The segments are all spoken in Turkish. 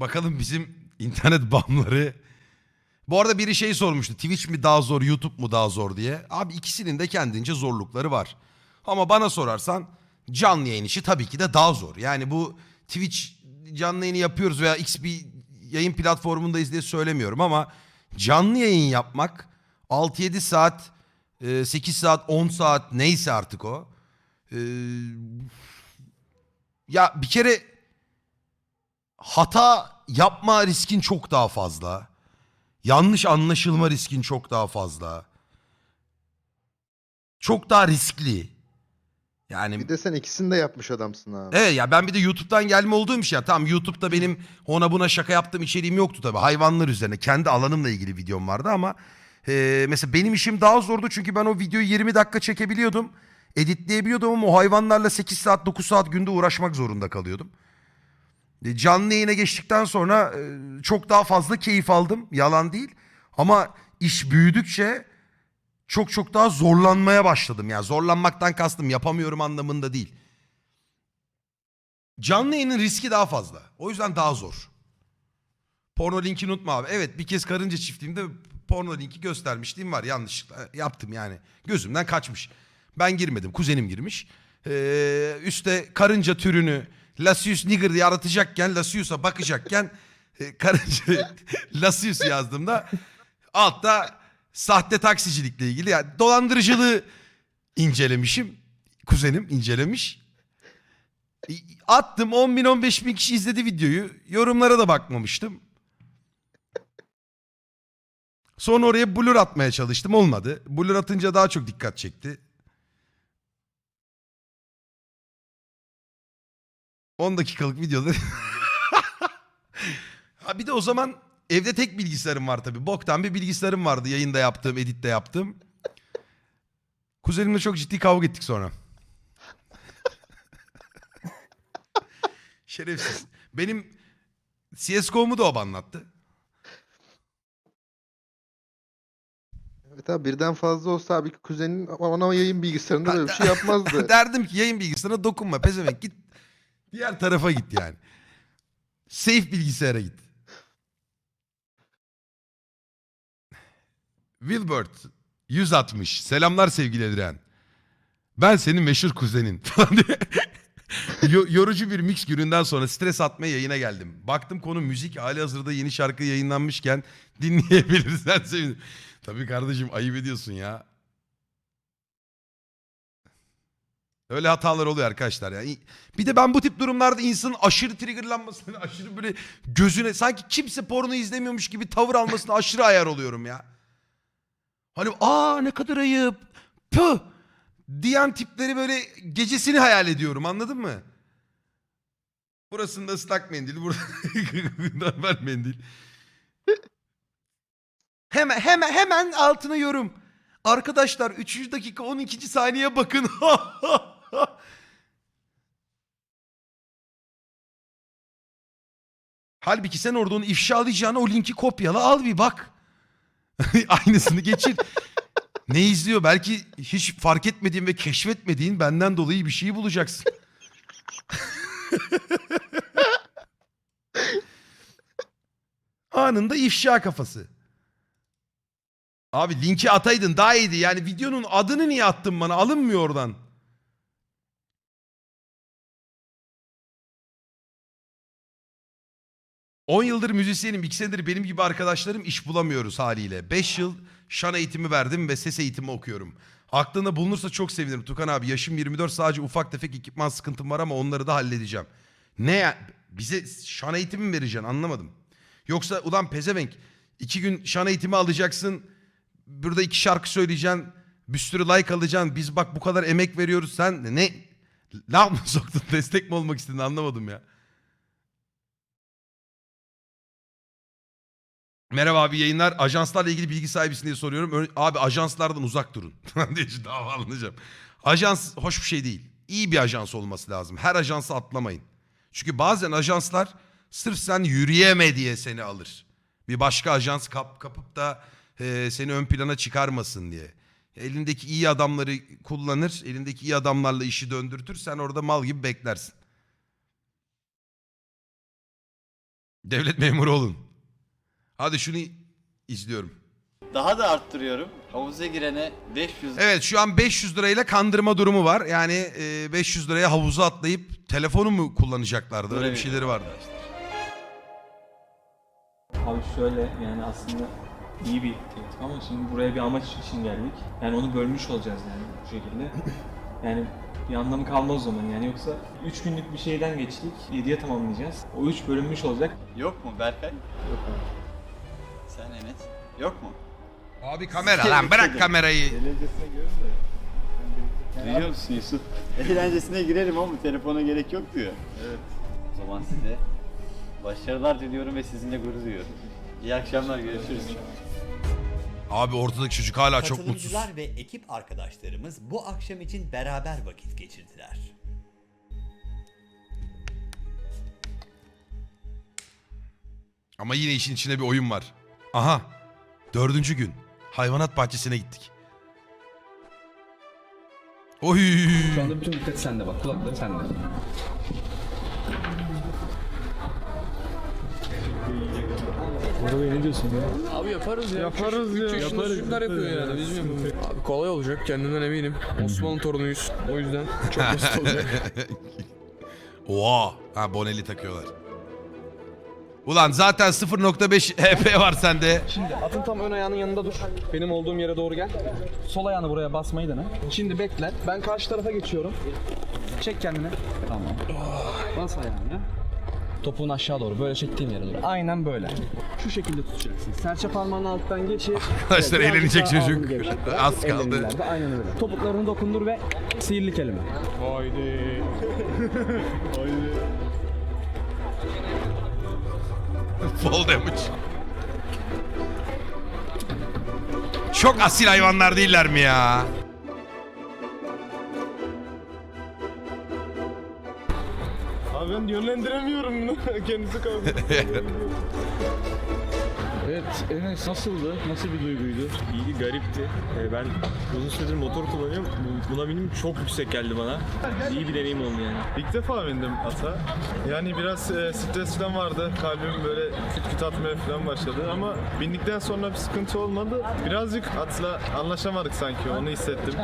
Bakalım bizim internet bağımları. Bu arada biri şey sormuştu. Twitch mi daha zor, YouTube mu daha zor diye. Abi ikisinin de kendince zorlukları var. Ama bana sorarsan canlı yayın işi tabii ki de daha zor. Yani bu Twitch canlı yayını yapıyoruz veya X bir yayın platformundayız diye söylemiyorum ama canlı yayın yapmak 6-7 saat, e, 8 saat, 10 saat neyse artık o. E, Ya bir kere hata yapma riskin çok daha fazla. Yanlış anlaşılma riskin çok daha fazla. Çok daha riskli. Yani Bir de sen ikisini de yapmış adamsın abi. Evet ya ben bir de YouTube'dan gelme olduğum için ya tamam YouTube'da benim ona buna şaka yaptığım içeriğim yoktu tabii. Hayvanlar üzerine kendi alanımla ilgili videom vardı ama e, mesela benim işim daha zordu çünkü ben o videoyu 20 dakika çekebiliyordum. Editleyebiliyordum ama o hayvanlarla 8 saat 9 saat günde uğraşmak zorunda kalıyordum. E, Canlı yayına geçtikten sonra e, çok daha fazla keyif aldım. Yalan değil. Ama iş büyüdükçe çok çok daha zorlanmaya başladım. Yani zorlanmaktan kastım yapamıyorum anlamında değil. Canlı yayının riski daha fazla. O yüzden daha zor. Porno linkini unutma abi. Evet bir kez karınca çiftliğimde porno linki göstermişliğim var. Yanlışlıkla yaptım yani. Gözümden kaçmış. Ben girmedim. Kuzenim girmiş. Ee, üste karınca türünü Lasius nigger diye aratacakken Lasius'a bakacakken e, karınca Lasius yazdığımda altta sahte taksicilikle ilgili yani dolandırıcılığı incelemişim. Kuzenim incelemiş. E, Attım 10 bin 15 bin kişi izledi videoyu. Yorumlara da bakmamıştım. Sonra oraya blur atmaya çalıştım olmadı. Blur atınca daha çok dikkat çekti. 10 dakikalık videoda. ha bir de o zaman evde tek bilgisayarım var tabii. Boktan bir bilgisayarım vardı yayında yaptığım, editte yaptığım. Kuzenimle çok ciddi kavga ettik sonra. Şerefsiz. Benim CSGO'mu da o anlattı. Evet abi birden fazla olsa abi kuzenin ona yayın bilgisayarında böyle bir şey yapmazdı. Derdim ki yayın bilgisayarına dokunma pezevenk git. Diğer tarafa git yani. Safe bilgisayara git. Wilbert 160. Selamlar sevgili Edren. Ben senin meşhur kuzenin yorucu bir mix gününden sonra stres atmaya yayına geldim. Baktım konu müzik hali hazırda yeni şarkı yayınlanmışken dinleyebilirsen sevinirim. Tabii kardeşim ayıp ediyorsun ya. Öyle hatalar oluyor arkadaşlar ya. Bir de ben bu tip durumlarda insanın aşırı triggerlanmasını, aşırı böyle gözüne sanki kimse porno izlemiyormuş gibi tavır almasına aşırı ayar oluyorum ya. Hani aa ne kadar ayıp. Püh diyen tipleri böyle gecesini hayal ediyorum anladın mı? Burasında ıslak mendil, burada normal mendil. Hemen hemen hemen altına yorum. Arkadaşlar 3. dakika 12. saniye bakın. Halbuki sen orada onu ifşalayacağına o linki kopyala al bir bak. Aynısını geçir. ne izliyor? Belki hiç fark etmediğin ve keşfetmediğin benden dolayı bir şeyi bulacaksın. Anında ifşa kafası. Abi linki ataydın daha iyiydi. Yani videonun adını niye attın bana? Alınmıyor oradan. ...10 yıldır müzisyenim, 2 senedir benim gibi arkadaşlarım iş bulamıyoruz haliyle. 5 yıl şan eğitimi verdim ve ses eğitimi okuyorum. Aklında bulunursa çok sevinirim Tukan abi. Yaşım 24 sadece ufak tefek ekipman sıkıntım var ama onları da halledeceğim. Ne ya? Bize şan eğitimi mi vereceksin anlamadım. Yoksa ulan pezevenk iki gün şan eğitimi alacaksın. Burada iki şarkı söyleyeceksin. Bir sürü like alacaksın. Biz bak bu kadar emek veriyoruz. Sen ne? Laf mı soktun? Destek mi olmak istedin anlamadım ya. Merhaba abi yayınlar. Ajanslarla ilgili bilgi sahibisin diye soruyorum. Abi ajanslardan uzak durun. diye şu davalanacağım. Ajans hoş bir şey değil. İyi bir ajans olması lazım. Her ajansı atlamayın. Çünkü bazen ajanslar sırf sen yürüyeme diye seni alır. Bir başka ajans kap, kapıp da e, seni ön plana çıkarmasın diye. Elindeki iyi adamları kullanır. Elindeki iyi adamlarla işi döndürtür. Sen orada mal gibi beklersin. Devlet memuru olun. Hadi şunu izliyorum. Daha da arttırıyorum. Havuza girene 500 Evet şu an 500 lirayla kandırma durumu var. Yani e, 500 liraya havuza atlayıp telefonu mu kullanacaklardı? Öyle bir şeyleri vardı. Abi şöyle yani aslında iyi bir teklif ama şimdi buraya bir amaç için geldik. Yani onu bölmüş olacağız yani bu şekilde. Yani bir anlamı kalmaz o zaman yani yoksa 3 günlük bir şeyden geçtik 7'ye tamamlayacağız. O 3 bölünmüş olacak. Yok mu Berkay? Yok abi. Sen Enes. Yok mu? Abi kamera lan bırak kamerayı. Duyuyor musun Yusuf? Eğlencesine girerim ama telefona gerek yok diyor. Evet. O zaman size başarılar diliyorum ve sizinle gurur duyuyorum. İyi akşamlar görüşürüz. Abi ortadaki çocuk hala çok mutsuz. Katılımcılar ve ekip arkadaşlarımız bu akşam için beraber vakit geçirdiler. Ama yine işin içinde bir oyun var. Aha. Dördüncü gün. Hayvanat bahçesine gittik. Oy. Şu anda bütün dikkat sende bak. Kulakları sende. Abi yaparız ya. Yaparız ya. Yaparız. Çocuklar yapıyor yani. Biz mi? Abi kolay olacak kendimden eminim. Osmanlı torunuyuz. O yüzden çok basit olacak. Oha. Ha boneli takıyorlar. Ulan zaten 0.5 HP var sende. Şimdi atın tam ön ayağının yanında dur. Benim olduğum yere doğru gel. Sol ayağını buraya basmayı dene. Şimdi bekle. Ben karşı tarafa geçiyorum. Çek kendini. Tamam. Bas ayağını. Topuğun aşağı doğru. Böyle çektiğim yere doğru. Aynen böyle. Şu şekilde tutacaksın. Serçe parmağının alttan geçir. Arkadaşlar Evet, eğlenecek çocuk. gevşet. Az kaldı. ileride, Aynen öyle. Topuklarını dokundur ve sihirli kelime. Haydi. Fall damage. Çok asil hayvanlar değiller mi ya? Abi ben yönlendiremiyorum bunu. Kendisi kaldı. Evet, Enes nasıldı? Nasıl bir duyguydu? İyi, garipti. Ee, Ben uzun süredir motor kullanıyorum. Bu- Buna binim çok yüksek geldi bana. İyi bir deneyim oldu yani. İlk defa bindim ata. Yani biraz e, stres falan vardı. Kalbim böyle küt küt atmaya falan başladı ama bindikten sonra bir sıkıntı olmadı. Birazcık atla anlaşamadık sanki onu hissettim.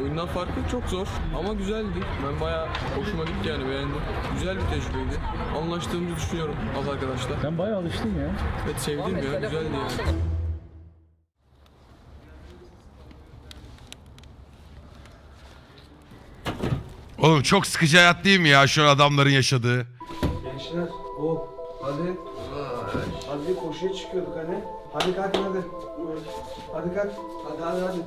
Oyundan farklı çok zor ama güzeldi. Ben bayağı hoşuma gitti yani beğendim. Güzel bir tecrübeydi. Anlaştığımızı düşünüyorum az arkadaşlar. Ben bayağı alıştım ya. Evet sevdim ya, güzeldi yani. Oğlum çok sıkıcı hayat değil mi ya şu an adamların yaşadığı? Gençler, o hadi. Hadi koşuya çıkıyorduk hani. Hadi kalkın hadi. Hadi kalk. Hadi hadi hadi.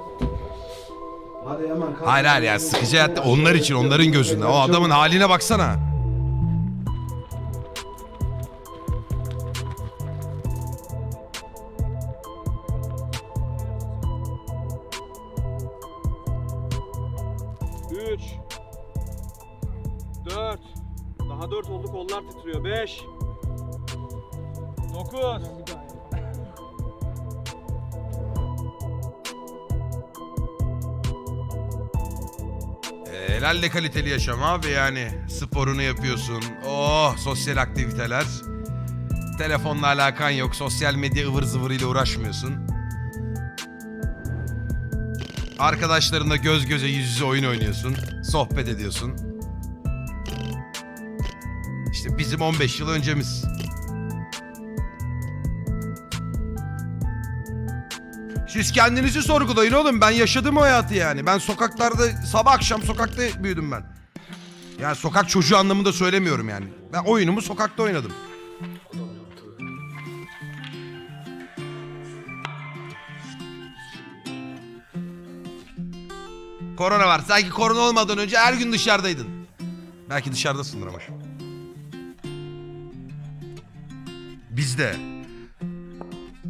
Hadi hemen kalk. Hayır hayır ya sıkıcı hayat onlar için onların gözünde. O adamın haline baksana. Dokuz. E, Helalle kaliteli yaşam abi yani. Sporunu yapıyorsun. Oh sosyal aktiviteler. Telefonla alakan yok. Sosyal medya ıvır zıvırıyla uğraşmıyorsun. Arkadaşlarınla göz göze yüz yüze oyun oynuyorsun. Sohbet ediyorsun. İşte bizim 15 yıl öncemiz. Siz kendinizi sorgulayın oğlum. Ben yaşadım o hayatı yani. Ben sokaklarda sabah akşam sokakta büyüdüm ben. Yani sokak çocuğu anlamında söylemiyorum yani. Ben oyunumu sokakta oynadım. Korona var. Sanki korona olmadan önce her gün dışarıdaydın. Belki dışarıdasındır ama. Bizde.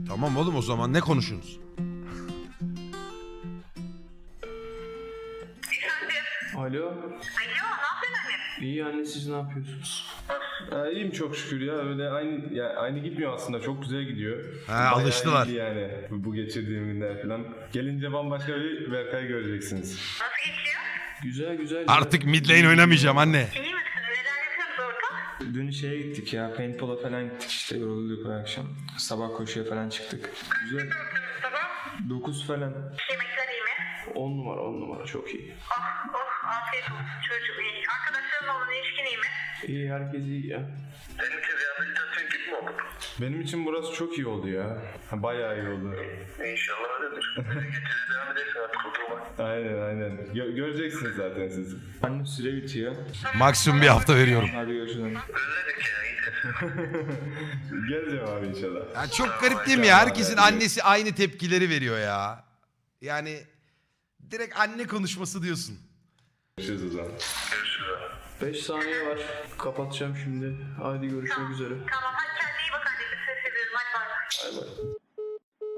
Tamam oğlum o zaman ne konuşunuz? Alo. Alo, ne yapıyorsun anne? İyi anne, siz ne yapıyorsunuz? Ya, iyiyim çok şükür ya öyle aynı ya aynı gitmiyor aslında çok güzel gidiyor. Ha, Bayağı alıştılar. iyiydi yani bu, bu geçirdiğim günler falan. Gelince bambaşka bir Berkay göreceksiniz. Güzel güzel. Artık mid lane oynamayacağım anne. İyi misin? Neler yapıyorsunuz orada? Dün şeye gittik ya, paintball'a falan gittik işte yorulduk bu akşam. Sabah koşuya falan çıktık. Güzel. 9 falan. Yemekler iyi mi? 10 numara 10 numara çok iyi. Oh oh afiyet olsun çocuğum iyi. Arkadaşlarınla olan ilişkin iyi mi? İyi herkes iyi ya. Senin için rehabilitasyon gibi mi oldu? Benim için burası çok iyi oldu ya. Bayağı iyi oldu. İnşallah öyledir. Getirir devam edersin artık oturma. Aynen aynen. Gö- göreceksiniz zaten siz. Anne süre bitiyor. Maksimum bir hafta veriyorum. Hadi görüşürüz. Özledik ya. Geleceğim abi inşallah. Ya çok garip değil mi ya? Herkesin annesi aynı tepkileri veriyor ya. Yani direkt anne konuşması diyorsun. Görüşürüz o zaman. 5 saniye var. Kapatacağım şimdi. Hadi görüşmek üzere. Tamam hadi kendine iyi bak anneciğim. Ses ediyorum hadi bay bay.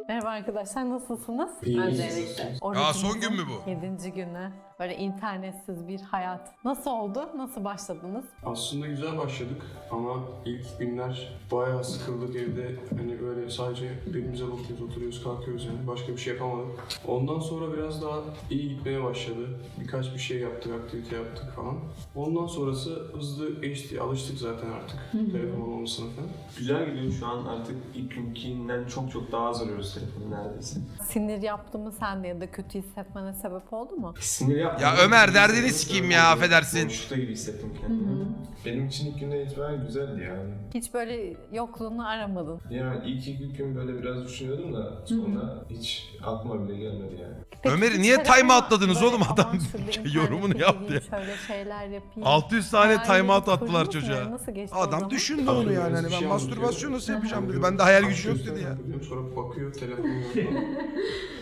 Merhaba arkadaşlar nasılsınız? İyi. Öncelikle. Aa, son gün mü bu? 7. günü. Böyle internetsiz bir hayat. Nasıl oldu? Nasıl başladınız? Aslında güzel başladık ama ilk günler bayağı sıkıldık evde. Hani böyle sadece birbirimize bakıyoruz, oturuyoruz, kalkıyoruz yani. Başka bir şey yapamadık. Ondan sonra biraz daha iyi gitmeye başladı. Birkaç bir şey yaptık, aktivite yaptık falan. Ondan sonrası hızlı geçti. Alıştık zaten artık telefon olmasına falan. Güzel gidiyor şu an artık ilk günkinden çok çok daha az arıyoruz telefonu neredeyse. Sinir yaptı mı sende ya da kötü hissetmene sebep oldu mu? Sinir. Ya Ömer, derdini sikeyim ya, affedersin. Boşlukta gibi hissettim kendimi. Benim için ilk günden itibaren güzeldi yani. Hiç böyle yokluğunu aramadın. Yani ilk iki gün böyle biraz düşünüyordum da sonra hiç aklıma bile gelmedi yani. Peki Ömer'i niye time outladınız böyle oğlum? Adam yorumunu yaptı ya. Şöyle şeyler yapayım. 600 tane time out attılar mu çocuğa. Nasıl geçti o Adam düşündü onu yani. Hani ben mastürbasyon nasıl yapacağım dedi. Bende hayal gücü yok dedi ya. Sonra bakıyor telefonu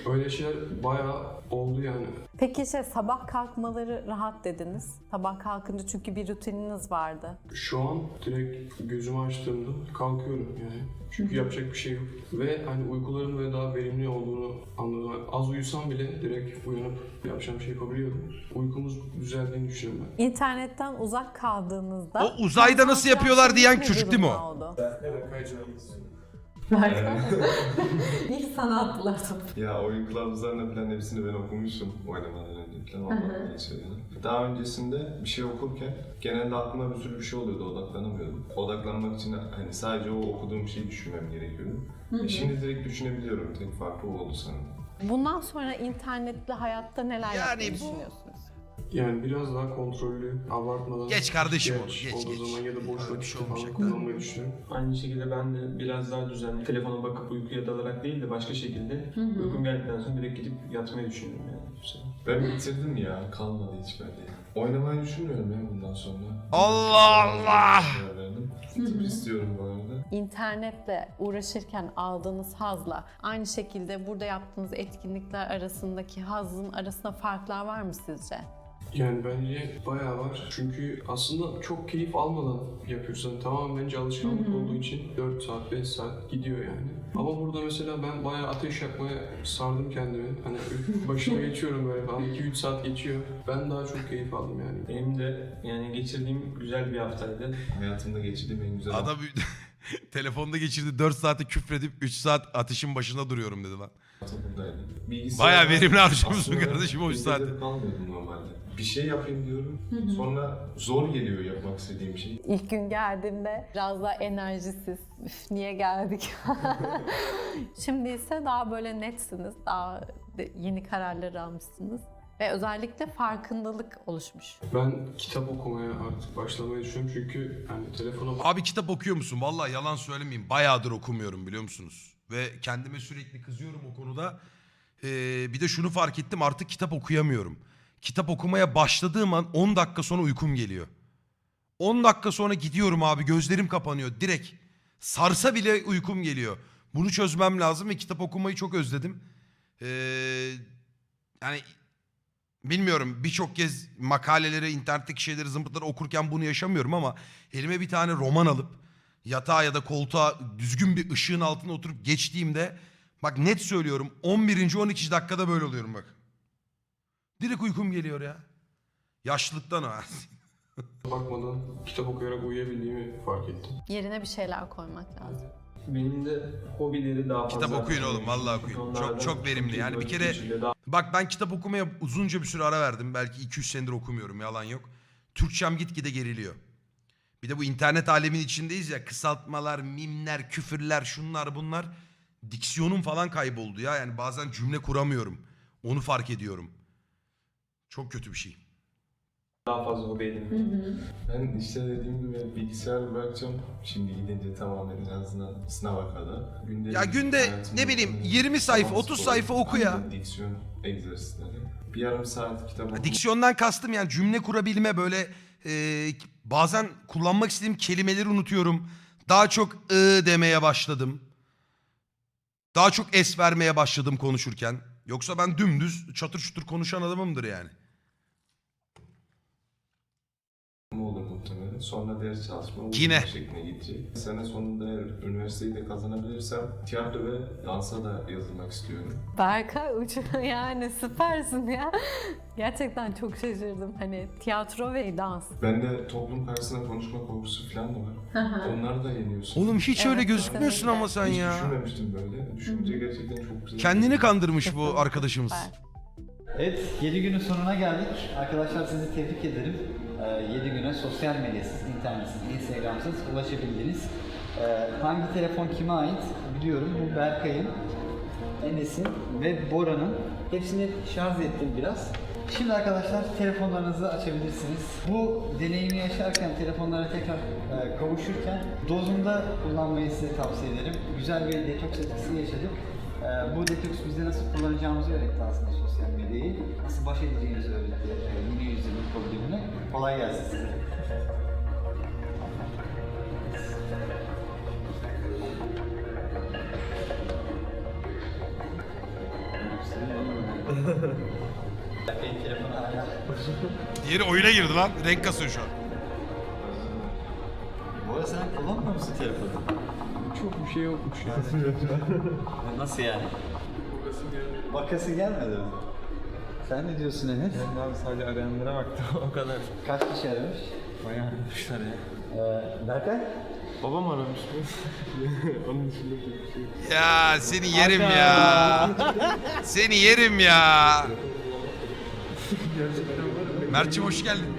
Öyle şeyler bayağı oldu yani. Peki şey sabah kalkmaları rahat dediniz. Sabah kalkınca çünkü bir rutininiz vardı. Şu an direkt gözümü açtığımda kalkıyorum yani. Çünkü yapacak bir şey yok. Ve hani uykuların böyle daha verimli olduğunu anladım. Az uyusam bile direkt uyanıp yapacağım şey yapabiliyordum. Uykumuz düzeldiğini düşünüyorum ben. İnternetten uzak kaldığınızda... O uzayda nasıl yapıyorlar diyen çocuk değil mi o? durumda oldu? İlk sana attılar topu. Ya oyun kılavuzlarına falan hepsini ben okumuşum oynamadan önce falan ondan geçiyor yani. Daha öncesinde bir şey okurken genelde aklıma bir sürü bir şey oluyordu odaklanamıyordum. Odaklanmak için hani sadece o okuduğum şeyi düşünmem gerekiyordu. E şimdi direkt düşünebiliyorum. Tek farkı o oldu sanırım. Bundan sonra internetli hayatta neler Yani yapmayı bu- düşünüyorsunuz? Yani biraz daha kontrollü, abartmadan... Geç kardeşim ihtiyaç onu, geç, olduğu geç. zaman ya da boş Öyle bir şey falan olmayacak. kullanmayı düşünüyorum. Aynı şekilde ben de biraz daha düzenli telefona bakıp uykuya dalarak değil de başka şekilde uykum geldikten sonra direkt gidip yatmayı düşünüyorum yani. bu sefer. Ben bitirdim ya. Kalmadı hiç bende. Oynamayı düşünmüyorum ya bundan sonra. Allah Allah! Tıp istiyorum bu arada. İnternetle uğraşırken aldığınız hazla aynı şekilde burada yaptığınız etkinlikler arasındaki hazın arasında farklar var mı sizce? Yani bence bayağı var. Çünkü aslında çok keyif almadan yapıyorsun. Yani tamamen bence alışkanlık olduğu için 4 saat, 5 saat gidiyor yani. Ama burada mesela ben bayağı ateş yakmaya sardım kendimi. Hani başına geçiyorum böyle falan. 2-3 saat geçiyor. Ben daha çok keyif aldım yani. Benim de yani geçirdiğim güzel bir haftaydı. Hayatımda geçirdiğim en güzel Adam telefonda geçirdi 4 saati küfredip 3 saat ateşin başında duruyorum dedi lan. Buradaydı. Bilgisayar- Bayağı verimli harcamışsın Aslında kardeşim o saati. de kalmıyordum normalde. Bir şey yapayım diyorum. Sonra zor geliyor yapmak istediğim şey. İlk gün geldiğimde biraz daha enerjisiz. Üf, niye geldik? Şimdi ise daha böyle netsiniz. Daha de- yeni kararlar almışsınız. Ve özellikle farkındalık oluşmuş. Ben kitap okumaya artık başlamayı düşünüyorum çünkü hani telefona Abi kitap okuyor musun? Vallahi yalan söylemeyeyim. Bayağıdır okumuyorum biliyor musunuz? Ve kendime sürekli kızıyorum o konuda. Ee, bir de şunu fark ettim artık kitap okuyamıyorum. Kitap okumaya başladığım an 10 dakika sonra uykum geliyor. 10 dakika sonra gidiyorum abi gözlerim kapanıyor direkt. Sarsa bile uykum geliyor. Bunu çözmem lazım ve kitap okumayı çok özledim. Ee, yani bilmiyorum birçok kez makaleleri, internetteki şeyleri, zımpıtları okurken bunu yaşamıyorum ama elime bir tane roman alıp yatağa ya da koltuğa düzgün bir ışığın altına oturup geçtiğimde bak net söylüyorum 11. 12. dakikada böyle oluyorum bak. Direkt uykum geliyor ya. Yaşlılıktan o. bakmadan kitap okuyarak uyuyabildiğimi fark ettim. Yerine bir şeyler koymak lazım. Benim de hobileri daha fazla. Kitap okuyun oğlum, vallahi okuyun. Çok- çok verimli. Yani bir kere- Bak ben kitap okumaya uzunca bir süre ara verdim. Belki 2-3 senedir okumuyorum yalan yok. Türkçem gitgide geriliyor. Bir de bu internet alemin içindeyiz ya kısaltmalar, mimler, küfürler, şunlar bunlar. Diksiyonum falan kayboldu ya. Yani bazen cümle kuramıyorum. Onu fark ediyorum. Çok kötü bir şey. Daha fazla hobi edinmek. Ben işte dediğim gibi bilgisayar bırakacağım. Şimdi gidince tamamen en azından sınava kadar. Günde Ya günde ne bileyim 20 sayfa, 30 sayfa oku ya. Diksiyon egzersizleri. Bir yarım saat kitap oku. Diksiyondan kastım yani cümle kurabilme böyle e, bazen kullanmak istediğim kelimeleri unutuyorum. Daha çok ı demeye başladım. Daha çok es vermeye başladım konuşurken. Yoksa ben dümdüz çatır çutur konuşan adamımdır yani. Sonra ders çalışma Yine. şekline gidecek. Sene sonunda eğer üniversiteyi de kazanabilirsem tiyatro ve dansa da yazılmak istiyorum. Berkay uç yani süpersin ya. Gerçekten çok şaşırdım. Hani tiyatro ve dans. Bende toplum karşısında konuşma korkusu falan da var. Onları da yeniyorsun. Oğlum hiç öyle Evet, gözükmüyorsun kesinlikle. ama sen Hiç ya. düşünmemiştim böyle. Düşününce gerçekten çok güzel. Kendini kandırmış bu arkadaşımız. Evet, 7 günün sonuna geldik. Arkadaşlar sizi tebrik ederim. 7 güne sosyal medyasız, internetsiz, instagramsız ulaşabildiniz. Ee, hangi telefon kime ait biliyorum. Bu Berkay'ın, Enes'in ve Bora'nın. Hepsini şarj ettim biraz. Şimdi arkadaşlar telefonlarınızı açabilirsiniz. Bu deneyimi yaşarken, telefonlara tekrar e, kavuşurken dozunda kullanmayı size tavsiye ederim. Güzel bir detoks etkisi yaşadık. Ee, bu detoks bize nasıl kullanacağımızı öğretti aslında sosyal medyayı. Nasıl baş edeceğimizi öğretti e, yeni yüzyılın problemine. Kolay gelsin size. Diğeri oyuna girdi lan. Renk kasıyor şu an. Bu arada sen kullanmıyor musun telefonu? Çok bir şey yokmuş ya. Nasıl yani? Bakası gelmedi mi? Sen ne diyorsun Enes? Ben abi sadece arayanlara baktım o kadar. Kaç kişi aramış? Bayağı aramışlar ya. Ee, Berkay? Babam aramış mı? Onun dışında bir şey yok. Ya seni yerim ya. Seni yerim ya. Mert'ciğim hoş geldin.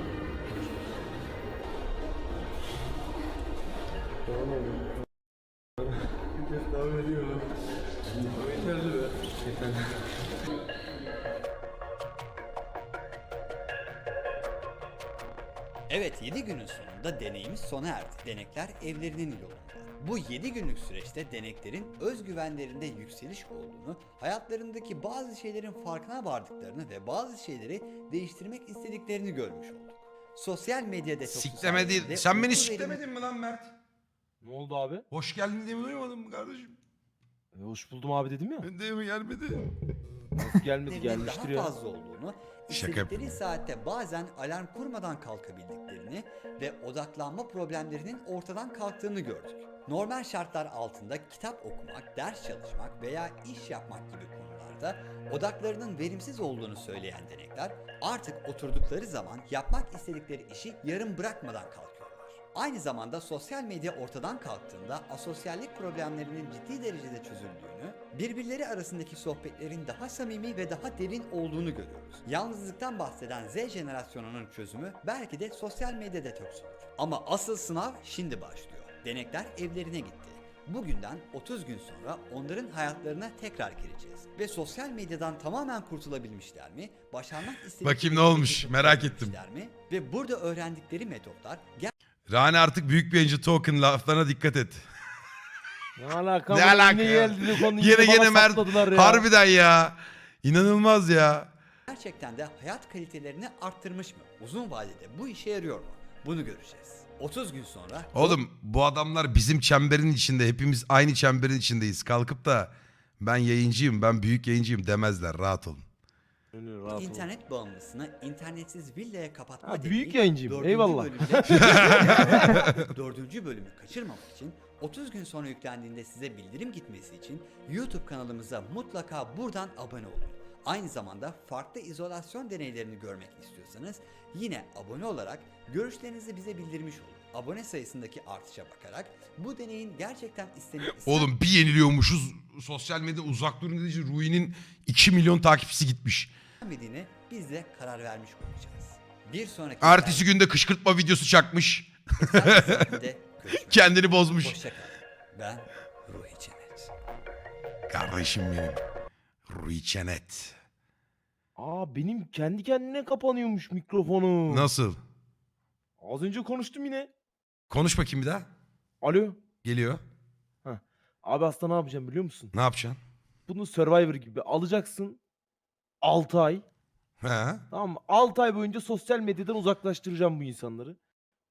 Sona erdi. Denekler evlerinin yolunda. Bu 7 günlük süreçte deneklerin özgüvenlerinde yükseliş olduğunu, hayatlarındaki bazı şeylerin farkına vardıklarını ve bazı şeyleri değiştirmek istediklerini görmüş olduk. Sosyal medya detoksu Sikleme değil. sayesinde Sen beni siklemedin mi lan Mert? Ne oldu abi? Hoş geldin diye mi duymadın mı kardeşim? E, hoş buldum abi dedim ya. Ben de mi gelmedi? Nasıl gelmedi gelmiştir daha ya. fazla olduğunu, istedikleri saatte bazen alarm kurmadan kalkabildiklerini ve odaklanma problemlerinin ortadan kalktığını gördük. Normal şartlar altında kitap okumak, ders çalışmak veya iş yapmak gibi konularda odaklarının verimsiz olduğunu söyleyen denekler artık oturdukları zaman yapmak istedikleri işi yarım bırakmadan kalkıyorlar. Aynı zamanda sosyal medya ortadan kalktığında asosyallik problemlerinin ciddi derecede çözüldüğünü, birbirleri arasındaki sohbetlerin daha samimi ve daha derin olduğunu görüyoruz. Yalnızlıktan bahseden Z jenerasyonunun çözümü belki de sosyal medya detoksudur. Ama asıl sınav şimdi başlıyor. Denekler evlerine gitti. Bugünden 30 gün sonra onların hayatlarına tekrar gireceğiz. Ve sosyal medyadan tamamen kurtulabilmişler mi? Başarmak istedikleri Bakayım ne olmuş, hedefi merak tutabilmişler Mi? Ve burada öğrendikleri metotlar Rani artık büyük bir token laflarına dikkat et. Ne alaka? Ne alaka Yine Yine gene Mert harbiden ya. İnanılmaz ya. gerçekten de hayat kalitelerini arttırmış mı? Uzun vadede bu işe yarıyor mu? Bunu göreceğiz. 30 gün sonra Oğlum bu adamlar bizim çemberin içinde. Hepimiz aynı çemberin içindeyiz. Kalkıp da ben yayıncıyım, ben büyük yayıncıyım demezler. Rahat olun. Rahat ol. internet bağımlısını internetsiz villaya kapatma Ha, dediği büyük yayıncıyım, dördüncü eyvallah. bölümde- dördüncü bölümü kaçırmamak için 30 gün sonra yüklendiğinde size bildirim gitmesi için YouTube kanalımıza mutlaka buradan abone olun. Aynı zamanda farklı izolasyon deneylerini görmek istiyorsanız yine abone olarak görüşlerinizi bize bildirmiş olun. Abone sayısındaki artışa bakarak bu deneyin gerçekten istenip Oğlum bir yeniliyormuşuz. Sosyal medya uzak durun dediği için Rui'nin 2 milyon takipçisi gitmiş. İstenmediğine biz de karar vermiş olacağız. Bir sonraki Ertesi günde kışkırtma videosu çakmış. Görüşmek Kendini bozmuş. Hoşçakalın. Ben Ruhi Çenet. Kardeşim benim. Rui Çenet. Aa benim kendi kendine kapanıyormuş mikrofonu. Nasıl? Az önce konuştum yine. Konuş bakayım bir daha. Alo. Geliyor. Abi aslında ne yapacağım biliyor musun? Ne yapacaksın? Bunu Survivor gibi alacaksın. 6 ay. He. Tamam mı? 6 ay boyunca sosyal medyadan uzaklaştıracağım bu insanları.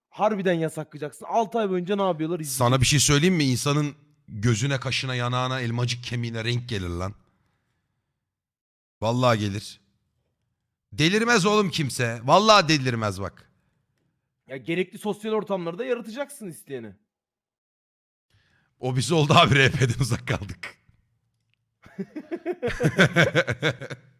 Harbiden yasaklayacaksın. 6 ay boyunca ne yapıyorlar izleyeceksin. Sana bir şey söyleyeyim mi? İnsanın gözüne, kaşına, yanağına, elmacık kemiğine renk gelir lan. Vallahi gelir. Delirmez oğlum kimse. Vallahi delirmez bak. Ya gerekli sosyal ortamları da yaratacaksın isteyene. O bizi oldu abi RP'den uzak kaldık.